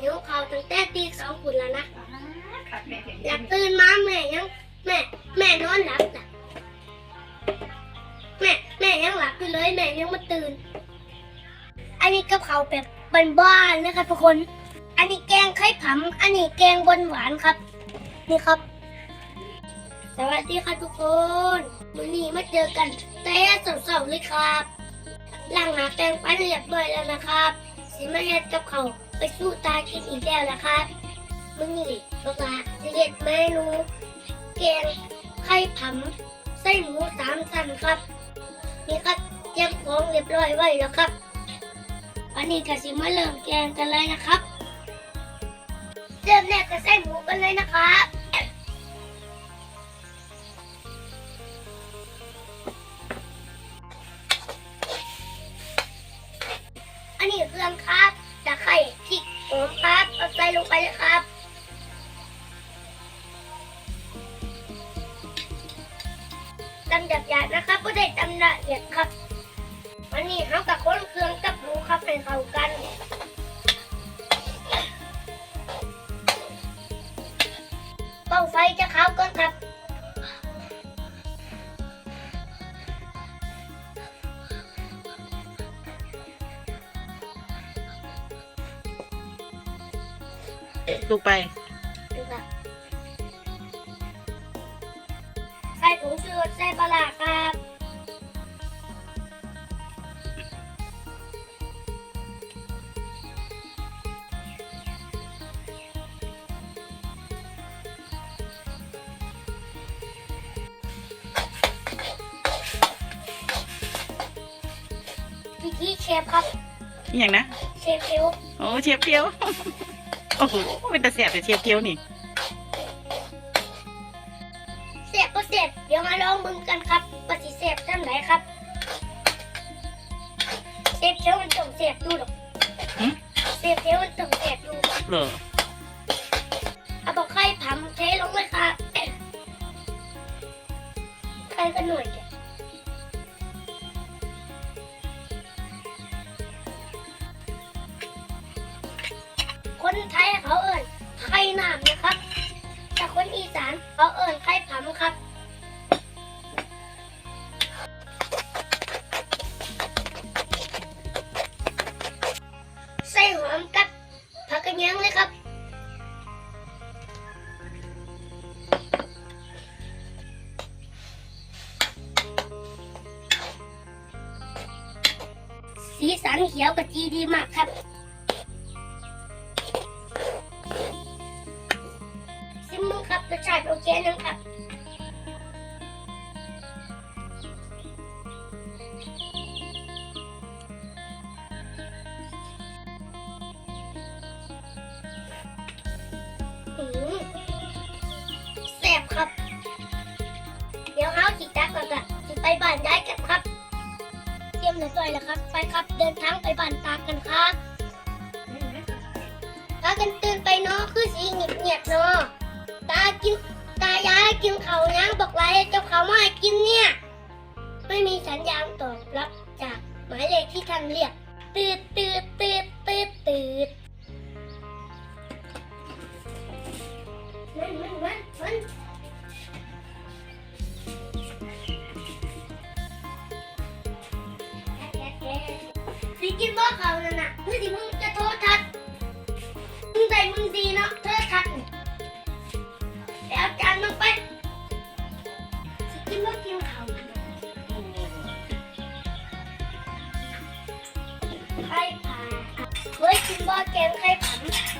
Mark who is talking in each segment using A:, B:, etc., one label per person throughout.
A: หิวข้าวตั้งแต่ตีสองคุณแล้วนะ
B: ห็น
A: อยากตื่นมาแม่ยังแม่แม่นอนหลับจ้ะแม่แม่ยังหลับอยู่เลยแม่ยังไม่ตื่น อันนี้กับเขาแบบบ้านๆนะครับทุกคน อันนี้แกงไข่ผำอันนี้แกงบนหวานครับ นี่ครับ สวัสดีครับทุกคนวันนี้มาเจอกันแต่สาวๆเลยครับล้างหนาแปรงฟันเรียบร้อยแล้วนะครับ สิมาเฮ็ดกับเขา ไปสู้ตาคิดอีกแล้วนะครับมื้อนี้ลูกหลาจะเฮ็ดเมนูแกงไข่ผำไส้หมูสามชั้นครับ นี่ครับเตรียมของเรียบร้อยไว้แล้วครับวันนี้ก็สิมาเริ่มแกงกันเลยนะครับ เริ่มแรกก็ใส่หมูกันเลยนะครับ ลงไปเลยครับ ตำหยาบๆนะครับก็ได้ตำละเอียดครับวันนี้เขากับคนเครื่องกับหมูครับให้เข้ากันเป้าไฟจะเข้าก่อนครับ
B: ลูกไป
A: ดูครับใส่ผงชูรสใส่ปลาร้าครับพี่ที่เชฟครับ
B: นี่อย่างนะ
A: เชฟเอล
B: โอ้เชฟเกียว โอ้โหเป็นตาเสียบแต่เชฟเกียวนี่
A: เสียบก็เสียบเดี๋ยวมาลองมึงกันครับว่าสิเสียบทำไหนครับ เสียบเชียวมันต้องเสียบดูหรอก
B: หึ
A: เสียบเชียวมันต้องเสียบดู
B: เหรอ
A: เอาบอกไข่ผำเทลงเลยครับไข่ก็หน่วยเดียวคนไทย เขาเอ่ยไข่น้ำนะครับ แต่คนอีสานเขาเอ่ยไข่ผำครับใส่หอมกับผักกระเนียงเลยครับสีสันเขียวกะจีดีมากครับ ครับรสชาติโอเคนะครับอืมแซ่บครับ เดี๋ยวเฮาจิตักก่อนจ้ะสิไปบ้านยายกันครับ เตรียมเรียบร้อยแล้วครับ ไปครับ เดินทางไปบ้านตากันครับตากันตื่นไปเนาะ คือสีเงียบๆเนาะ ตากินตายายกินเขาวยังบอกไรเจ้าเขาวมากินเนี่ย ไม่มีสัญญาณตอบรับจากหมายเลขที่ท่านเรียกตืดตืดตืดตืดตืดมันมันมันมันสิกินบ่เขานั่นน่ะเมื่อที่มึงจะโทษทัดมึงใจมึงดีเนาะ งไข่ผ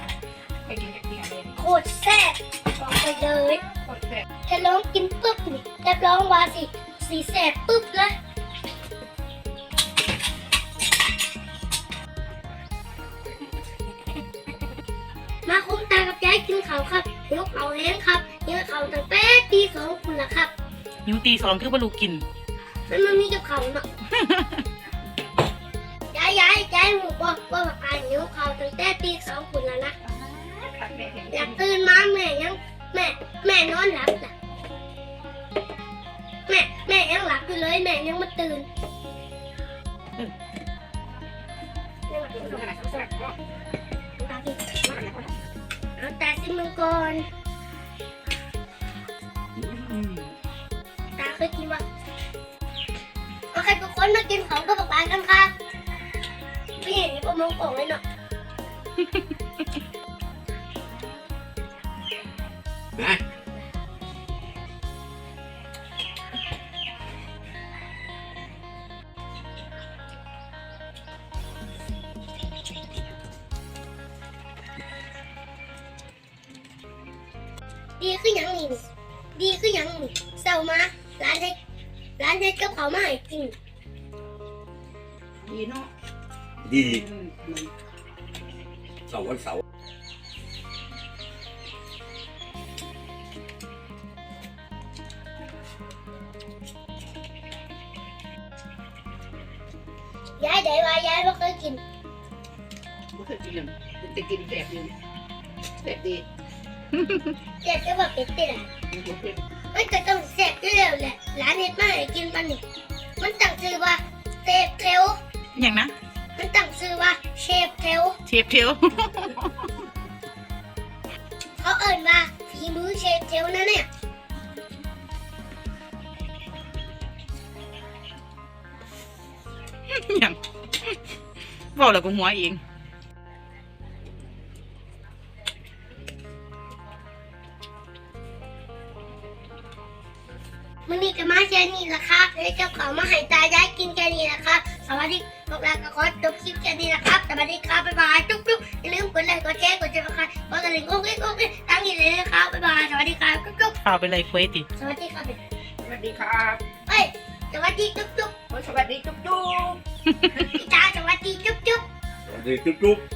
A: ำ
B: ไปกินกับเมียเลย
A: โคตรแซ่บบอกไปเลย
B: กดเสร็จ
A: ถ้าร้องกินปุ๊บนี่รับรองว่าสิสีแสบปุ๊บเลยมาคุ้มตากับยายกินเขาวครับหิวเขาวแห้งครับหิวเขาวตั้งแต่ตีสองคุณละครับ
B: หิวตีสองคือบรรลุกิน
A: มันมันมีกับเขาวเนาะ หมูบอกว่าอ่านหิวเขาวตั้งแต่ตีสองคุณแล้วนะ
B: ขัดแม่เห็น
A: อยากตื่นมาแม่ยังแม่แม่นอนหลับจ้ะแม่แม่ยังหลับอยู่เลยแม่ยังไม่ตื่นแม่มาตื่น
B: ขนาดเขาแซ่บก็
A: ตาพี่มาก่อน
B: อืม
A: ตาเคยกินปะโอเคทุกคนมากินของกระบอกปลากันครับ ไม่เห็นนี่ผมมองกล่องเลยเนาะ
C: นะ
A: ดีขึ้นยังนี่นี่ดีขึ้นยังนี่เศร้ามาร้านเด็กร้านเด็กกับเขาวมาให้กิน
B: ดีเนาะ
C: ดี
B: อืม
C: เสาร์วันเสาร์
A: ยายได้ว่ายายไม่เคยกิน
B: บ่เคยกินเลยแต่กินแสบอยู่แสบดี
A: เจ็บก็แบบเป็ดติดอะ
B: บ่เคย
A: มันก็ต้องแสบอยู่แล้วแหละร้านเด็กมาให้กินปันนี่มันตั้งชื่อว่าเซฟเทล
B: อย่างนะ
A: มันตั้งชื่อว่าเชฟเทล
B: เทียบเทียว
A: เขาเอ่ยว่าฝีมือเชฟเทลนะเนี่ย
B: อย่างบอกแล้วก็หัวเอง
A: มันนี่ก็มาแค่นี้แหละครับแล้วเจ้าของมาให้ตายายกินแค่นี้แหละครับสวัสดีพวกเราก็ขอจบคลิปแค่นี้นะครับสวัสดีครับบ๊ายบายจุ๊บจุ๊บอย่าลืมกดไลค์กดแชร์กดติดตามกดกระดิ่งกุ๊กกิ๊กกุ๊กกิ๊กตั้งนี้เลยนะครับบ๊ายบายสวัสดีครับจุ๊บจุ๊บ
B: ข่าวไปเลยคุยติ
A: สวัสดีครับ
B: สวัสดีครับ
A: เฮ้ยสวัสดีจุ๊บจุ๊บ
B: สวัสดีจุ๊บจุ๊บ
A: พี่ตาสวัสดีจุ๊บจุ๊บ
C: สวัสดีจุ๊บจุ๊บ